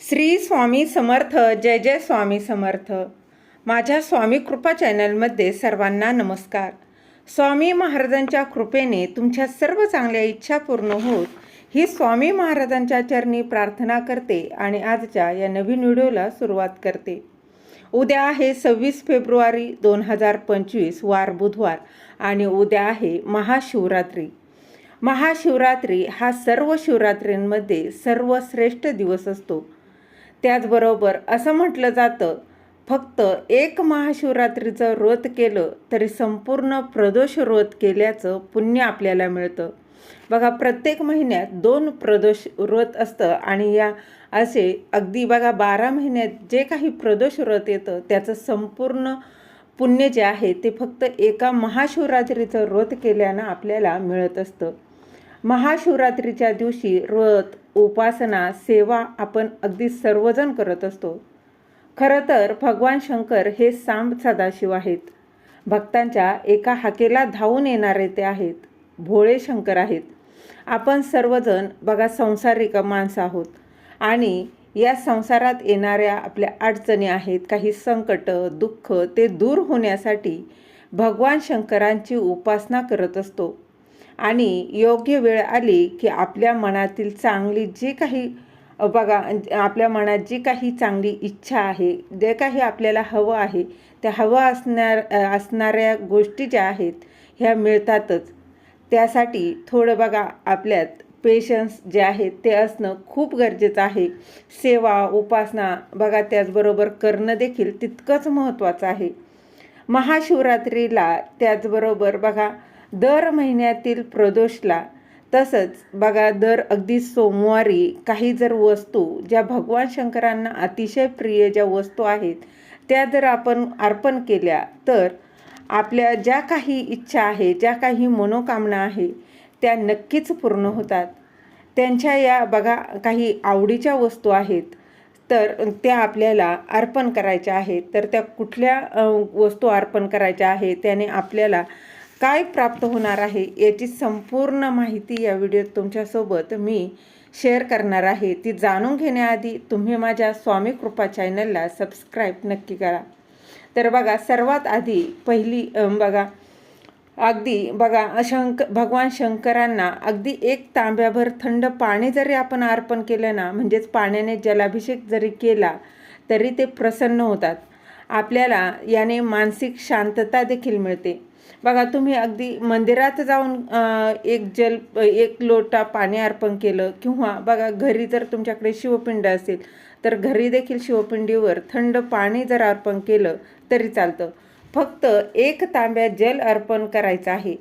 श्री स्वामी समर्थ जय जय स्वामी समर्थ. माझ्या स्वामी कृपा चॅनलमध्ये सर्वांना नमस्कार. स्वामी महाराजांच्या कृपेने तुमच्या सर्व चांगल्या इच्छा पूर्ण होत ही स्वामी महाराजांच्या चरणी प्रार्थना करते आणि आजच्या या नवीन व्हिडिओला सुरुवात करते. उद्या आहे सव्वीस फेब्रुवारी दोन हजार पंचवीस वार बुधवार आणि उद्या आहे महाशिवरात्री. महाशिवरात्री हा सर्व शिवरात्रींमध्ये सर्वश्रेष्ठ दिवस असतो. त्याचबरोबर असं म्हटलं जातं फक्त एक महाशिवरात्रीचं व्रत केलं तरी संपूर्ण प्रदोष व्रत केल्याचं पुण्य आपल्याला मिळतं. बघा प्रत्येक महिन्यात दोन प्रदोष व्रत असतं आणि या असे अगदी बघा बारा महिन्यात जे काही प्रदोष व्रत येतं त्याचं संपूर्ण पुण्य जे आहे ते फक्त एका महाशिवरात्रीचं व्रत केल्यानं आपल्याला मिळत असतं. महाशिवरात्रीच्या दिवशी व्रत उपासना सेवा आपण अगदी सर्वजण करत असतो. खरं तर भगवान शंकर हे सांब सदाशिव आहेत. भक्तांच्या एका हाकेला धावून येणारे ते आहेत. भोळे शंकर आहेत. आपण सर्वजण बघा संसारिक माणसं आहोत. आणि या संसारात येणाऱ्या आपल्या अडचणी आहेत काही संकट दुःख ते दूर होण्यासाठी भगवान शंकरांची उपासना करत असतो. आणि योग्य वेळ आली की आपल्या मनातील चांगली जी काही बघा आपल्या मनात जी काही चांगली इच्छा आहे जे काही आपल्याला हवं आहे त्या हवं असणार असणाऱ्या गोष्टी ज्या आहेत ह्या मिळतातच. त्यासाठी थोडं बघा आपल्यात पेशन्स जे आहेत ते असणं खूप गरजेचं आहे. सेवा उपासना बघा त्याचबरोबर करणं देखील तितकंच महत्त्वाचं आहे. महाशिवरात्रीला त्याचबरोबर बघा दर महिन्यातील प्रदोषला. तसंच बघा दर अगदी सोमवारी काही जर वस्तू ज्या भगवान शंकरांना अतिशय प्रिय ज्या वस्तू आहेत त्या जर आपण अर्पण केल्या तर आपल्या ज्या काही इच्छा आहे ज्या काही मनोकामना आहे त्या नक्कीच पूर्ण होतात. त्यांच्या या बघा काही आवडीच्या वस्तू आहेत तर त्या आपल्याला अर्पण करायच्या आहेत. तर त्या कुठल्या वस्तू अर्पण करायच्या आहे त्याने आपल्याला काय प्राप्त होणार आहे याची संपूर्ण माहिती या व्हिडिओत तुमच्यासोबत मी शेअर करणार आहे. ती जाणून घेण्याआधी तुम्ही माझ्या स्वामी कृपा चॅनलला सबस्क्राईब नक्की करा. तर बघा सर्वात आधी पहिली बघा अगदी बघा शंक भगवान शंकरांना अगदी एक तांब्याभर थंड पाणी जरी आपण अर्पण केलं ना म्हणजेच पाण्याने जलाभिषेक जरी केला तरी ते प्रसन्न होतात. आपल्याला याने मानसिक शांतता देखील मिळते. बघा तुम्ही अगदी मंदिरात जाऊन एक जल एक लोटा पाणी अर्पण केलं किंवा बघा घरी जर तुमच्याकडे शिवपिंड असेल तर घरी देखील शिवपिंडीवर थंड पाणी जर अर्पण केलं तरी चालतं. फक्त एक तांब्या जल अर्पण करायचं आहे.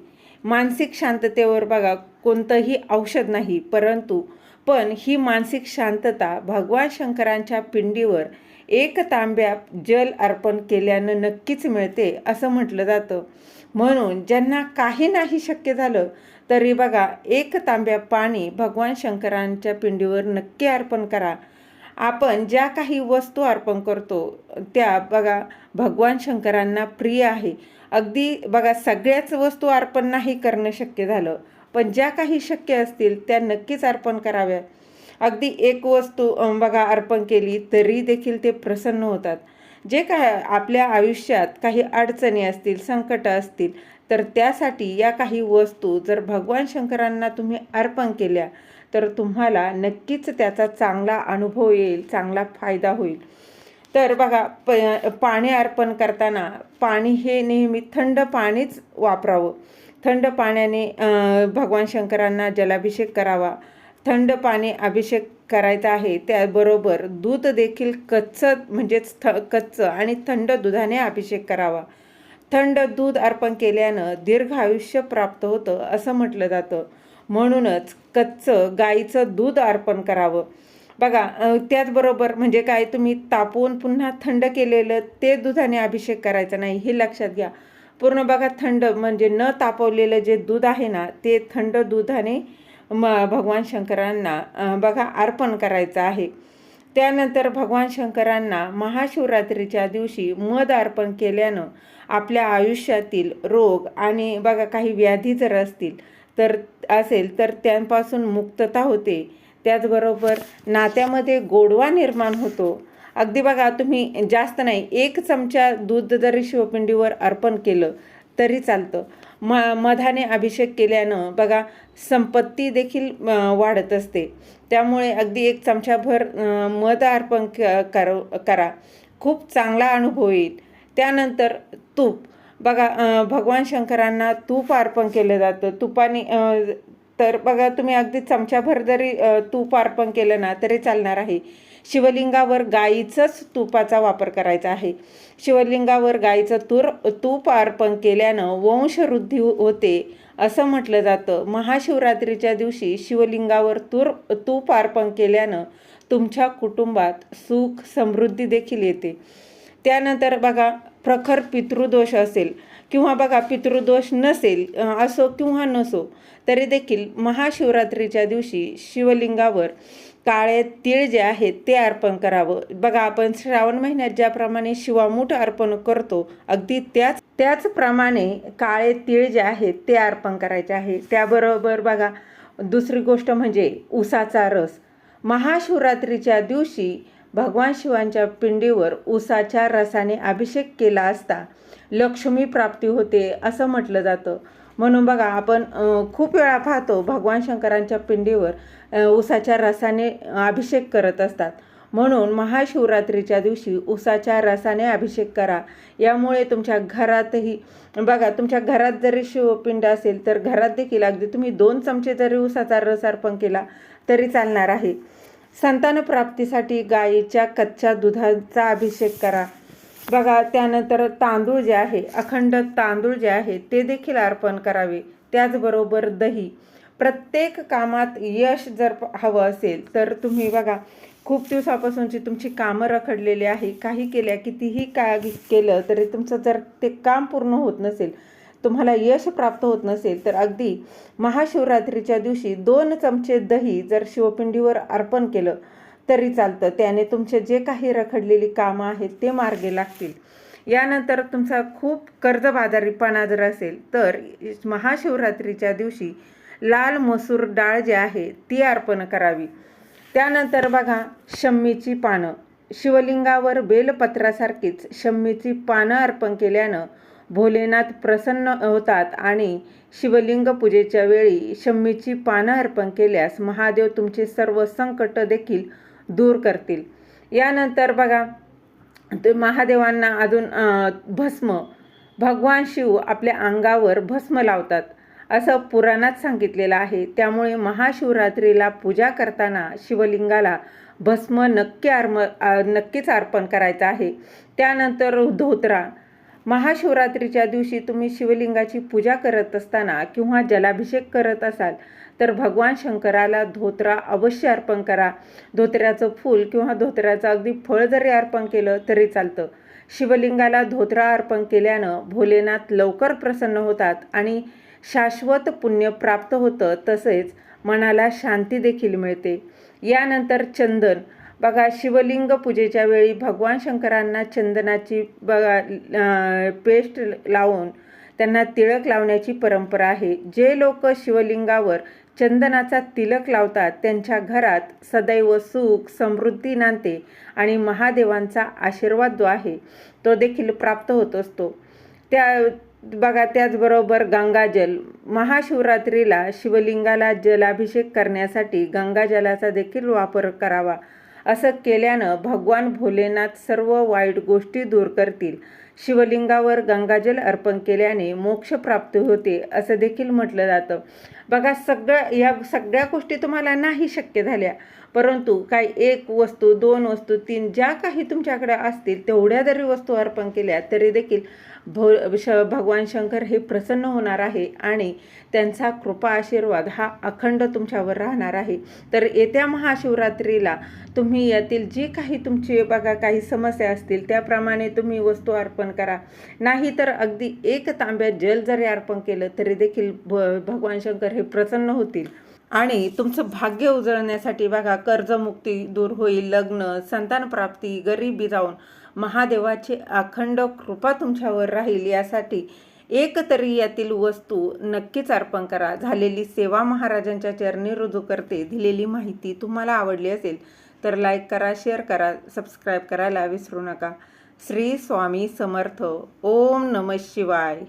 मानसिक शांततेवर बघा कोणतंही औषध नाही परंतु पण ही मानसिक शांतता भगवान शंकरांच्या पिंडीवर एक तांब्या जल अर्पण केल्यानं नक्कीच मिळते असं म्हटलं जातं. म्हणून ज्यांना काही नाही शक्य झालं तरी बघा एक तांब्या पाणी भगवान शंकरांच्या पिंडीवर नक्की अर्पण करा. आपण ज्या काही वस्तू अर्पण करतो त्या बघा भगवान शंकरांना प्रिय आहे. अगदी बघा सगळ्याच वस्तू अर्पण नाही करणं शक्य झालं. पण ज्या काही शक्य असतील त्या नक्कीच अर्पण कराव्या. अगदी एक वस्तू बघा अर्पण केली तरी देखील ते प्रसन्न होतात. जे काय आपल्या आयुष्यात काही अडचणी असतील संकट असतील तर त्यासाठी या काही वस्तू जर भगवान शंकरांना तुम्ही अर्पण केल्या तर तुम्हाला नक्कीच त्याचा चांगला अनुभव येईल चांगला फायदा होईल. तर बघा प पाणी अर्पण करताना पाणी हे नेहमी थंड पाणीच वापरावं. थंड पाण्याने भगवान शंकरांना जलाभिषेक करावा. थंड पाणी अभिषेक करायचा आहे. त्याबरोबर दूध देखील कच्चं म्हणजेच थ कच्चं आणि थंड दुधाने अभिषेक करावा. थंड दूध अर्पण केल्यानं दीर्घ आयुष्य प्राप्त होतं असं म्हटलं जातं. म्हणूनच कच्चं गाईचं दूध अर्पण करावं. बघा त्याचबरोबर म्हणजे काय तुम्ही तापवून पुन्हा थंड केलेलं ते दुधाने अभिषेक करायचा नाही हे लक्षात घ्या. पूर्ण बघा थंड म्हणजे न तापवलेलं जे दूध आहे ना ते थंड दुधाने म भगवान शंकरांना बघा अर्पण करायचं आहे. त्यानंतर भगवान शंकरांना महाशिवरात्रीच्या दिवशी मध अर्पण केल्यानं आपल्या आयुष्यातील रोग आणि बघा काही व्याधी जर असतील तर असेल तर त्यांपासून मुक्तता होते. त्याचबरोबर नात्यामध्ये गोडवा निर्माण होतो. अगदी बघा तुम्ही जास्त नाही एक चमचा दूध जरी शिवपिंडीवर अर्पण केलं तरी चालतं. म मधाने अभिषेक केल्यानं बघा संपत्ती देखील वाढत असते. त्यामुळे अगदी एक चमचाभर मध अर्पण क कर करा. खूप चांगला अनुभव येईल. त्यानंतर तूप. बघा भगवान शंकरांना तूप अर्पण केलं जातं. तुपाने तर बघा तुम्ही अगदी चमच्याभर जरी तूप अर्पण केलं ना तरी चालणार आहे. शिवलिंगावर गाईचंच तुपाचा वापर करायचा आहे. शिवलिंगावर गाईचं तूर तूप अर्पण केल्यानं वंशवृद्धी हो, होते असं म्हटलं जातं. महाशिवरात्रीच्या दिवशी शिवलिंगावर तूर तूप अर्पण केल्यानं तुमच्या कुटुंबात सुख समृद्धी देखील येते. त्यानंतर बघा प्रखर पितृदोष असेल किंवा बघा पितृदोष नसेल असो किंवा नसो तरी देखील महाशिवरात्रीच्या दिवशी शिवलिंगावर काळे तीळ जे आहेत ते अर्पण करावं. बघा आपण श्रावण महिन्यात ज्याप्रमाणे शिवामूठ अर्पण करतो अगदी त्याच त्याचप्रमाणे काळे तीळ जे आहेत ते अर्पण करायचे आहे. त्याबरोबर बघा दुसरी गोष्ट म्हणजे उसाचा रस. महाशिवरात्रीच्या दिवशी भगवान शिवांच्या पिंडीवर उसाच्या रसाने अभिषेक केला असता लक्ष्मी प्राप्ती होते असं म्हटलं जातं. म्हणून बघा आपण खूप वेळा पाहतो भगवान शंकरांच्या पिंडीवर उसाच्या रसाने अभिषेक करत असतात. म्हणून महाशिवरात्रीच्या दिवशी उसाच्या रसाने अभिषेक करा. यामुळे तुमच्या घरातही बघा तुमच्या घरात जरी शिवपिंड असेल तर घरात देखील अगदी तुम्ही दोन चमचे जरी उसाचा रस अर्पण केला तरी चालणार आहे. संतानप्राप्तीसाठी गायीच्या कच्च्या दुधाचा अभिषेक करा. बघा त्यानंतर तांदूळ जे आहे अखंड तांदूळ जे आहे ते देखील अर्पण करावे. त्याचबरोबर दही. प्रत्येक कामात यश जर हवं असेल तर तुम्ही बघा खूप दिवसापासूनची तुमची कामं रखडलेली आहे. काही केल्या कितीही का केलं तरी तुमचं जर ते काम पूर्ण होत नसेल तुम्हाला यश प्राप्त होत नसेल तर अगदी महाशिवरात्रीच्या दिवशी दोन चमचे दही जर शिवपिंडीवर अर्पण केलं तरी चालतं. त्याने तुमचे जे काही रखडलेली कामं आहेत ते मार्गे लागतील. यानंतर तुमचा खूप कर्जबाजारीपणा जर असेल तर महाशिवरात्रीच्या दिवशी लाल मसूर डाळ जी आहे ती अर्पण करावी. त्यानंतर बघा शम्मीची पानं. शिवलिंगावर बेलपत्रासारखीच शम्मीची पानं अर्पण केल्यानं भोलेनाथ प्रसन्न होतात आणि शिवलिंग पूजेच्या वेळी शम्मीची पानं अर्पण केल्यास महादेव तुमचे सर्व संकट देखील दूर करतील. यानंतर बघा ते महादेवांना अजून भस्म भगवान शिव आपल्या अंगावर भस्म लावतात. असं पुराणात सांगितलेलं आहे. त्यामुळे महाशिवरात्रीला पूजा करताना शिवलिंगाला भस्म नक्की अर्म नक्कीच अर्पण करायचं आहे. त्यानंतर धोत्रा महाशिवरात्रीच्या दिवशी तुम्ही शिवलिंगाची पूजा करत असताना किंवा जलाभिषेक करत असाल तर भगवान शंकराला धोत्रा अवश्य अर्पण करा. धोत्र्याचं फूल किंवा धोत्र्याचं अगदी फळ जरी अर्पण केलं तरी चालतं. शिवलिंगाला धोत्रा अर्पण केल्यानं भोलेनाथ लवकर प्रसन्न होतात आणि शाश्वत पुण्य प्राप्त होतं तसेच मनाला शांती देखील मिळते. यानंतर चंदन बघा शिवलिंग पूजेच्या वेळी भगवान शंकरांना चंदनाची बघा पेस्ट लावून त्यांना तिळक लावण्याची परंपरा आहे. जे लोक शिवलिंगावर चंदनाचा तिलक लावतात त्यांच्या घरात सदैव सुख समृद्धी नांदते आणि महादेवांचा आशीर्वाद जो आहे तो देखील प्राप्त होत असतो. त्या बघा त्याचबरोबर गंगाजल. महाशिवरात्रीला शिवलिंगाला जलाभिषेक करण्यासाठी गंगाजलाचा देखील वापर करावा. असं केल्यानं भगवान भोलेनाथ सर्व वाईट गोष्टी दूर करतील. शिवलिंगावर गंगाजल अर्पण केल्याने मोक्ष प्राप्त होते असं देखील म्हटलं जातं. बघा सगळं या सगळ्या गोष्टी तुम्हाला नाही शक्य झाल्या. परंतु काही एक वस्तू दोन वस्तू तीन ज्या काही तुमच्याकडे असतील तेवढ्या जरी वस्तू अर्पण केल्या तरी देखील भो श भगवान शंकर हे प्रसन्न होणार आहे आणि त्यांचा कृपा आशीर्वाद हा अखंड तुमच्यावर राहणार आहे. तर येत्या महाशिवरात्रीला तुम्ही यातील जी काही तुमची बघा काही समस्या असतील त्याप्रमाणे तुम्ही वस्तू अर्पण करा. नाही तर अगदी एक तांब्या जल जरी अर्पण केलं तरी देखील भ भगवान शंकर हे प्रसन्न होतील. आणि तुमचं भाग्य उजळण्यासाठी बघा कर्जमुक्ती दूर होईल लग्न संतानप्राप्ती गरिबी जाऊन महादेवाची अखंड कृपा तुमच्यावर राहील. यासाठी एक तरी यातील वस्तू नक्कीच अर्पण करा. झालेली सेवा महाराजांच्या चरणी रुजू करते. दिलेली माहिती तुम्हाला आवडली असेल तर लाईक करा शेअर करा सबस्क्राईब करायला विसरू नका. श्री स्वामी समर्थ. ओम नम शिवाय.